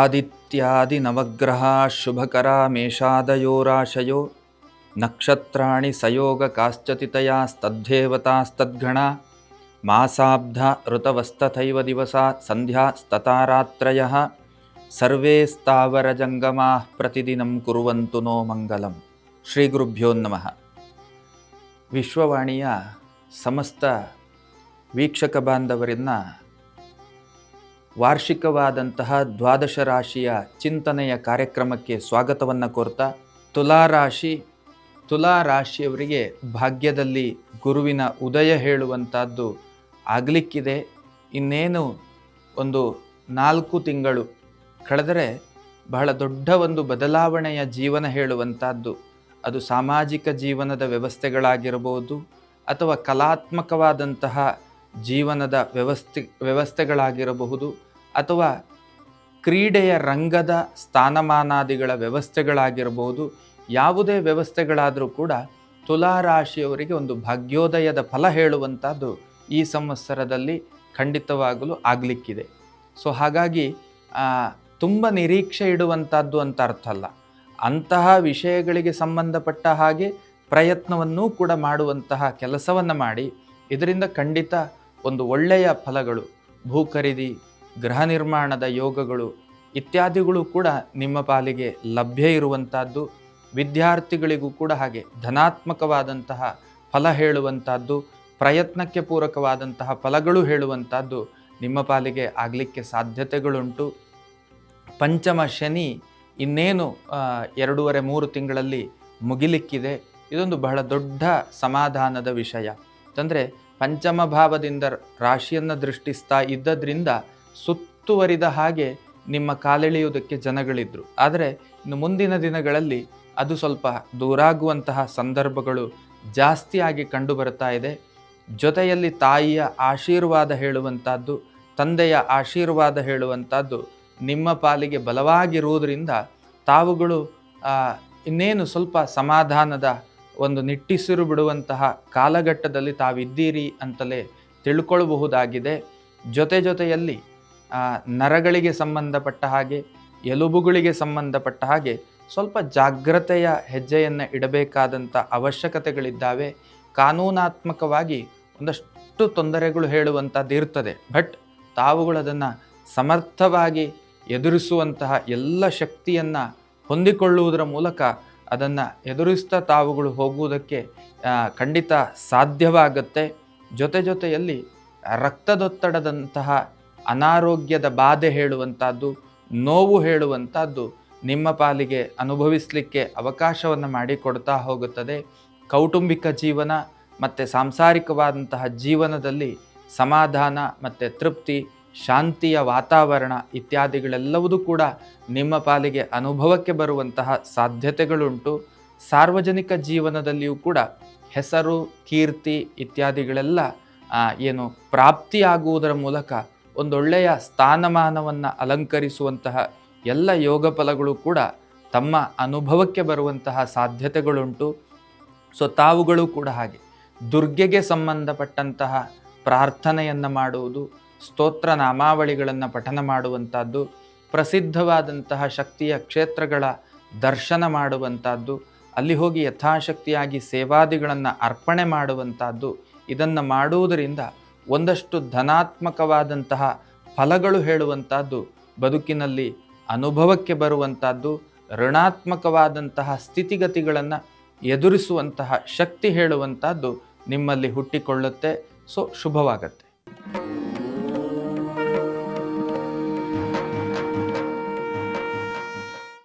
आदित्यादिनवग्रहाशुभकरामेषादयोराशयो नक्षत्राणि सयोग काश्च तितया स्तद्धेवतास्तद्गणा मासाब्धा ऋतवस्तथैव दिवसा सन्ध्यास्ततारात्रयः सर्वे स्तावरजङ्गमाः प्रतिदिनं कुर्वन्तु नो मङ्गलं श्रीगुरुभ्यो नमः। विश्ववाणीया ಸಮಸ್ತ ವೀಕ್ಷಕ ಬಾಂಧವರನ್ನ ವಾರ್ಷಿಕವಾದಂತಹ ದ್ವಾದಶ ರಾಶಿಯ ಚಿಂತನೆಯ ಕಾರ್ಯಕ್ರಮಕ್ಕೆ ಸ್ವಾಗತವನ್ನು ಕೋರ್ತಾ ತುಲಾರಾಶಿ ತುಲಾ ರಾಶಿಯವರಿಗೆ ಭಾಗ್ಯದಲ್ಲಿ ಗುರುವಿನ ಉದಯ ಹೇಳುವಂಥದ್ದು ಆಗಲಿಕ್ಕಿದೆ. ಇನ್ನೇನು ಒಂದು ನಾಲ್ಕು ತಿಂಗಳು ಕಳೆದರೆ ಬಹಳ ದೊಡ್ಡ ಒಂದು ಬದಲಾವಣೆಯ ಜೀವನ ಹೇಳುವಂಥದ್ದು ಅದು ಸಾಮಾಜಿಕ ಜೀವನದ ವ್ಯವಸ್ಥೆಗಳಾಗಿರಬಹುದು ಅಥವಾ ಕಲಾತ್ಮಕವಾದಂತಹ ಜೀವನದ ವ್ಯವಸ್ಥೆ, ವ್ಯವಸ್ಥೆಗಳಾಗಿರಬಹುದು ಅಥವಾ ಕ್ರೀಡೆಯ ರಂಗದ ಸ್ಥಾನಮಾನಾದಿಗಳ ವ್ಯವಸ್ಥೆಗಳಾಗಿರಬಹುದು, ಯಾವುದೇ ವ್ಯವಸ್ಥೆಗಳಾದರೂ ಕೂಡ ತುಲಾರಾಶಿಯವರಿಗೆ ಒಂದು ಭಾಗ್ಯೋದಯದ ಫಲ ಹೇಳುವಂಥದ್ದು ಈ ಸಂವತ್ಸರದಲ್ಲಿ ಖಂಡಿತವಾಗಲು ಆಗಲಿಕ್ಕಿದೆ. ಸೊ, ಹಾಗಾಗಿ ತುಂಬ ನಿರೀಕ್ಷೆ ಇಡುವಂಥದ್ದು ಅಂತ ಅರ್ಥ ಅಲ್ಲ ಅಂತಹ ವಿಷಯಗಳಿಗೆ ಸಂಬಂಧಪಟ್ಟ ಹಾಗೆ ಪ್ರಯತ್ನವನ್ನೂ ಕೂಡ ಮಾಡುವಂತಹ ಕೆಲಸವನ್ನು ಮಾಡಿ, ಇದರಿಂದ ಖಂಡಿತ ಒಂದು ಒಳ್ಳೆಯ ಫಲಗಳು, ಭೂ ಖರೀದಿ, ಗೃಹ ನಿರ್ಮಾಣದ ಯೋಗಗಳು ಇತ್ಯಾದಿಗಳು ಕೂಡ ನಿಮ್ಮ ಪಾಲಿಗೆ ಲಭ್ಯ ಇರುವಂಥದ್ದು ವಿದ್ಯಾರ್ಥಿಗಳಿಗೂ ಕೂಡ ಹಾಗೆ ಧನಾತ್ಮಕವಾದಂತಹ ಫಲ ಹೇಳುವಂಥದ್ದು ಪ್ರಯತ್ನಕ್ಕೆ ಪೂರಕವಾದಂತಹ ಫಲಗಳು ಹೇಳುವಂಥದ್ದು ನಿಮ್ಮ ಪಾಲಿಗೆ ಆಗಲಿಕ್ಕೆ ಸಾಧ್ಯತೆಗಳುಂಟು. ಪಂಚಮ ಶನಿ ಇನ್ನೇನು ಎರಡೂವರೆ ಮೂರು ತಿಂಗಳಲ್ಲಿ ಮುಗಿಲಿಕ್ಕಿದೆ. ಇದೊಂದು ಬಹಳ ದೊಡ್ಡ ಸಮಾಧಾನದ ವಿಷಯ. ಅಂದರೆ ಪಂಚಮ ಭಾವದಿಂದ ರಾಶಿಯನ್ನು ದೃಷ್ಟಿಸ್ತಾ ಇದ್ದದ್ರಿಂದ ಸುತ್ತುವರಿದ ಹಾಗೆ ನಿಮ್ಮ ಕಾಲೆಳೆಯುವುದಕ್ಕೆ ಜನಗಳಿದ್ರು. ಆದರೆ ಇನ್ನು ಮುಂದಿನ ದಿನಗಳಲ್ಲಿ ಅದು ಸ್ವಲ್ಪ ದೂರಾಗುವಂತಹ ಸಂದರ್ಭಗಳು ಜಾಸ್ತಿಯಾಗಿ ಕಂಡು ಬರ್ತಾ ಇದೆ. ಜೊತೆಯಲ್ಲಿ ತಾಯಿಯ ಆಶೀರ್ವಾದ ಹೇಳುವಂಥದ್ದು ತಂದೆಯ ಆಶೀರ್ವಾದ ಹೇಳುವಂಥದ್ದು ನಿಮ್ಮ ಪಾಲಿಗೆ ಬಲವಾಗಿರುವುದರಿಂದ ತಾವುಗಳು ಇನ್ನೇನು ಸ್ವಲ್ಪ ಸಮಾಧಾನದ ಒಂದು ನಿಟ್ಟಿಸಿರು ಬಿಡುವಂತಹ ಕಾಲಘಟ್ಟದಲ್ಲಿ ತಾವಿದ್ದೀರಿ ಅಂತಲೇ ತಿಳ್ಕೊಳ್ಳಬಹುದಾಗಿದೆ ಜೊತೆ ಜೊತೆಯಲ್ಲಿ ನರಗಳಿಗೆ ಸಂಬಂಧಪಟ್ಟ ಹಾಗೆ, ಎಲುಬುಗಳಿಗೆ ಸಂಬಂಧಪಟ್ಟ ಹಾಗೆ ಸ್ವಲ್ಪ ಜಾಗ್ರತೆಯ ಹೆಜ್ಜೆಯನ್ನು ಇಡಬೇಕಾದಂಥ ಅವಶ್ಯಕತೆಗಳಿದ್ದಾವೆ. ಕಾನೂನಾತ್ಮಕವಾಗಿ ಒಂದಷ್ಟು ತೊಂದರೆಗಳು ಹೇಳುವಂಥದ್ದು ಇರ್ತದೆ. ಬಟ್ ತಾವುಗಳು ಅದನ್ನು ಸಮರ್ಥವಾಗಿ ಎದುರಿಸುವಂತಹ ಎಲ್ಲ ಶಕ್ತಿಯನ್ನು ಹೊಂದಿಕೊಳ್ಳುವುದರ ಮೂಲಕ ಅದನ್ನು ಎದುರಿಸ್ತಾ ತಾವುಗಳು ಹೋಗುವುದಕ್ಕೆ ಖಂಡಿತ ಸಾಧ್ಯವಾಗುತ್ತೆ. ಜೊತೆ ಜೊತೆಯಲ್ಲಿ ರಕ್ತದೊತ್ತಡದಂತಹ ಅನಾರೋಗ್ಯದ ಬಾಧೆ ಹೇಳುವಂಥದ್ದು, ನೋವು ಹೇಳುವಂಥದ್ದು ನಿಮ್ಮ ಪಾಲಿಗೆ ಅನುಭವಿಸಲಿಕ್ಕೆ ಅವಕಾಶವನ್ನು ಮಾಡಿಕೊಡ್ತಾ ಹೋಗುತ್ತದೆ. ಕೌಟುಂಬಿಕ ಜೀವನ ಮತ್ತು ಸಾಂಸಾರಿಕವಾದಂತಹ ಜೀವನದಲ್ಲಿ ಸಮಾಧಾನ ಮತ್ತು ತೃಪ್ತಿ ಶಾಂತಿಯ ವಾತಾವರಣ ಇತ್ಯಾದಿಗಳೆಲ್ಲವೂ ಕೂಡ ನಿಮ್ಮ ಪಾಲಿಗೆ ಅನುಭವಕ್ಕೆ ಬರುವಂತಹ ಸಾಧ್ಯತೆಗಳುಂಟು. ಸಾರ್ವಜನಿಕ ಜೀವನದಲ್ಲಿಯೂ ಕೂಡ ಹೆಸರು, ಕೀರ್ತಿ ಇತ್ಯಾದಿಗಳೆಲ್ಲ ಏನು ಪ್ರಾಪ್ತಿಯಾಗುವುದರ ಮೂಲಕ ಒಂದೊಳ್ಳೆಯ ಸ್ಥಾನಮಾನವನ್ನು ಅಲಂಕರಿಸುವಂತಹ ಎಲ್ಲ ಯೋಗ ಫಲಗಳು ಕೂಡ ತಮ್ಮ ಅನುಭವಕ್ಕೆ ಬರುವಂತಹ ಸಾಧ್ಯತೆಗಳುಂಟು. ಸೊ, ತಾವುಗಳು ಕೂಡ ಹಾಗೆ. ದುರ್ಗೆಗೆ ಸಂಬಂಧಪಟ್ಟಂತಹ ಪ್ರಾರ್ಥನೆಯನ್ನು ಮಾಡುವುದು ಸ್ತೋತ್ರ ನಾಮಾವಳಿಗಳನ್ನು ಪಠನ ಮಾಡುವಂಥದ್ದು ಪ್ರಸಿದ್ಧವಾದಂತಹ ಶಕ್ತಿಯ ಕ್ಷೇತ್ರಗಳ ದರ್ಶನ ಮಾಡುವಂಥದ್ದು ಅಲ್ಲಿ ಹೋಗಿ ಯಥಾಶಕ್ತಿಯಾಗಿ ಸೇವಾದಿಗಳನ್ನು ಅರ್ಪಣೆ ಮಾಡುವಂಥದ್ದು ಇದನ್ನು ಮಾಡುವುದರಿಂದ ಒಂದಷ್ಟು ಧನಾತ್ಮಕವಾದಂತಹ ಫಲಗಳು ಹೇಳುವಂಥದ್ದು ಬದುಕಿನಲ್ಲಿ ಅನುಭವಕ್ಕೆ ಬರುವಂಥದ್ದು ಋಣಾತ್ಮಕವಾದಂತಹ ಸ್ಥಿತಿಗತಿಗಳನ್ನು ಎದುರಿಸುವಂತಹ ಶಕ್ತಿ ಹೇಳುವಂಥದ್ದು ನಿಮ್ಮಲ್ಲಿ ಹುಟ್ಟಿಕೊಳ್ಳುತ್ತೆ. ಸೊ, ಶುಭವಾಗತ್ತೆ.